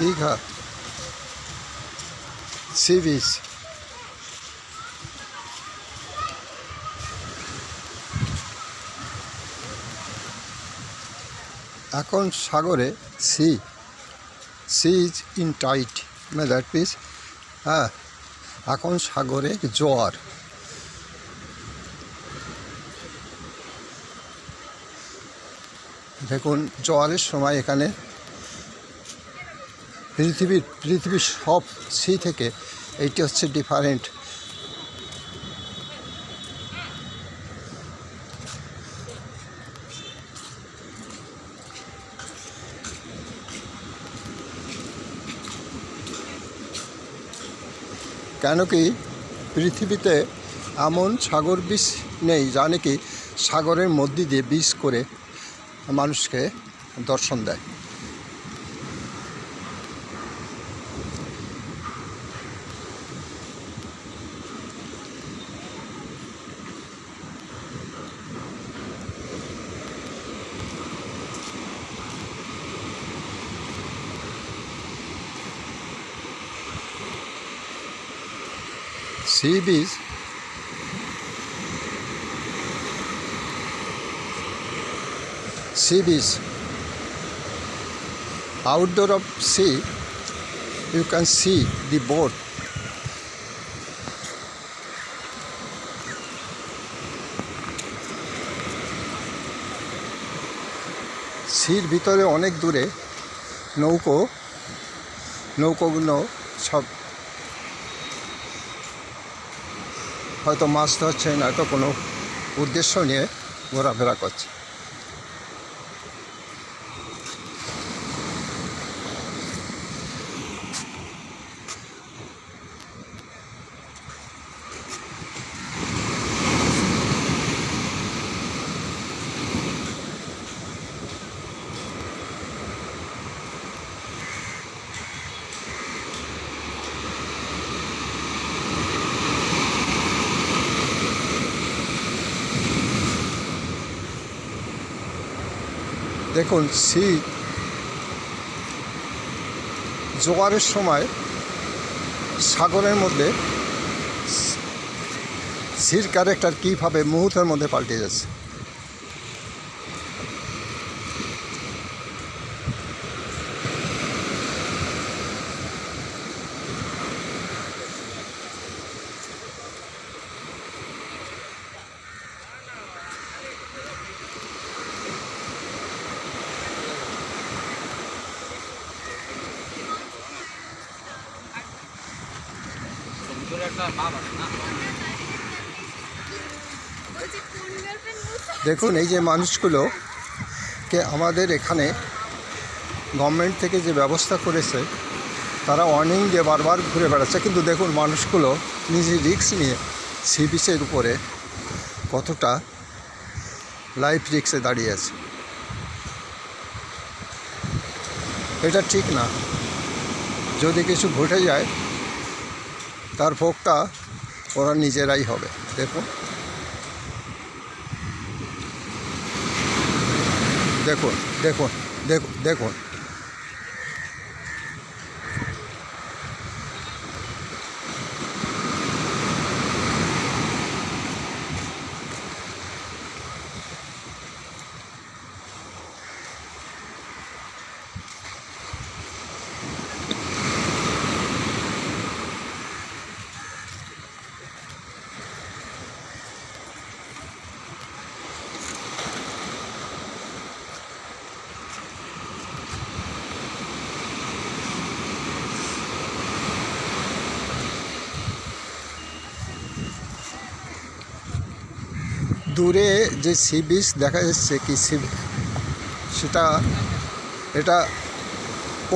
Digha C beach এখন সাগরে sea sea is in tight মানে দ্যাট মিনস হ্যাঁ এখন সাগরে জোয়ার। দেখুন, জোয়ারের সময় এখানে পৃথিবীর পৃথিবীর সব সি থেকে এইটি হচ্ছে ডিফারেন্ট কেন কি পৃথিবীতে এমন সাগর বিষ নেই যা নাকি সাগরের মধ্যে দিয়ে বিষ করে মানুষকে দর্শন দেয়। Sea beach sea beach outdoor of sea you can see the boat সির ভিতরে অনেক দূরে নৌকো নৌকোগুলো সব হয়তো মাছ ধরছে নয়তো কোনো উদ্দেশ্য নিয়ে ঘোরাফেরা করছে। দেখুন শীত জোয়ারের সময় সাগরের মধ্যে সির ক্যারেক্টার কীভাবে মুহূর্তের মধ্যে পাল্টে যাচ্ছে। দেখুন, এই যে মানুষগুলো কে আমাদের এখানে গভর্নমেন্ট থেকে যে ব্যবস্থা করেছে, তারা ওয়ার্নিং দিয়ে বারবার ঘুরে বেড়াচ্ছে। কিন্তু দেখুন, মানুষগুলো নিজে রিক্স নিয়ে সি বিচের উপরে কতটা লাইফ রিক্সে দাঁড়িয়ে আছে। এটা ঠিক না। যদি কিছু ঘটে যায় তার ভোগটা ওরা নিজেরাই হবে দেখুন। দেখুন দেখুন দেখুন দেখুন। দূরে যে সি বিচ দেখা যাচ্ছে কি সি সেটা, এটা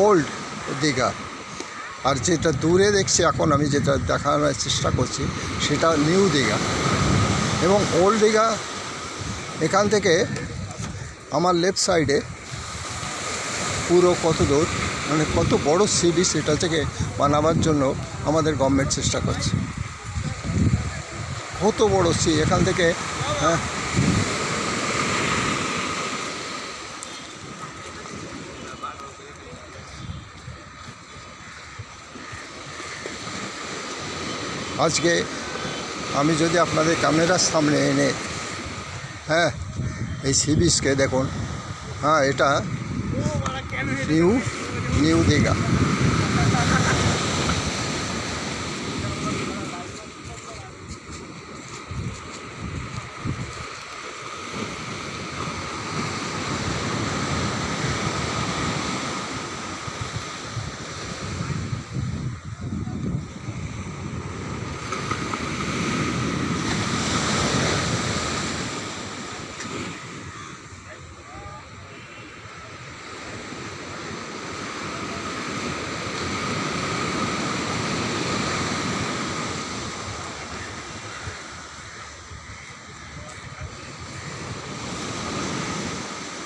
ওল্ড দীঘা। আর যেটা দূরে দেখছি এখন আমি যেটা দেখানোর চেষ্টা করছি, সেটা নিউ দীঘা। এবং ওল্ড দীঘা এখান থেকে আমার লেফট সাইডে পুরো কত দূর মানে কত বড় সি বিচ সেটা থেকে বানাবার জন্য আমাদের গভর্নমেন্ট চেষ্টা করছে। কত বড় সি এখান থেকে হ্যাঁ। আজকে আমি যদি আপনাদের ক্যামেরার সামনে এনে হ্যাঁ এই সি বিচকে দেখুন হ্যাঁ এটা নিউ নিউ দীঘা।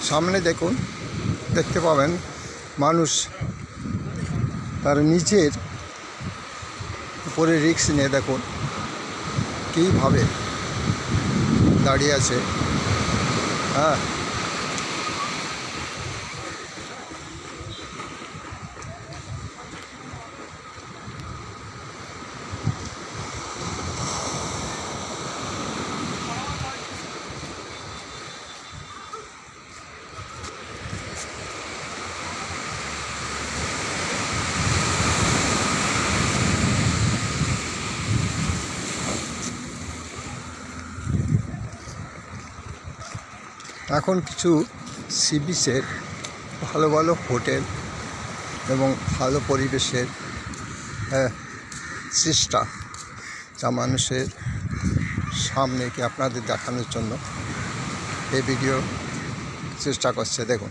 সামনে দেখুন, দেখতে পাবেন মানুষ তার নিচের উপরে রিক্স নিয়ে দেখুন, কীভাবে দাঁড়িয়ে আছে। হ্যাঁ। এখন কিছু সি বিচের ভালো ভালো হোটেল এবং ভালো পরিবেশের হ্যাঁ, চেষ্টা যা মানুষের সামনে কি আপনাদের দেখানোর জন্য এই ভিডিও চেষ্টা করছে। দেখুন।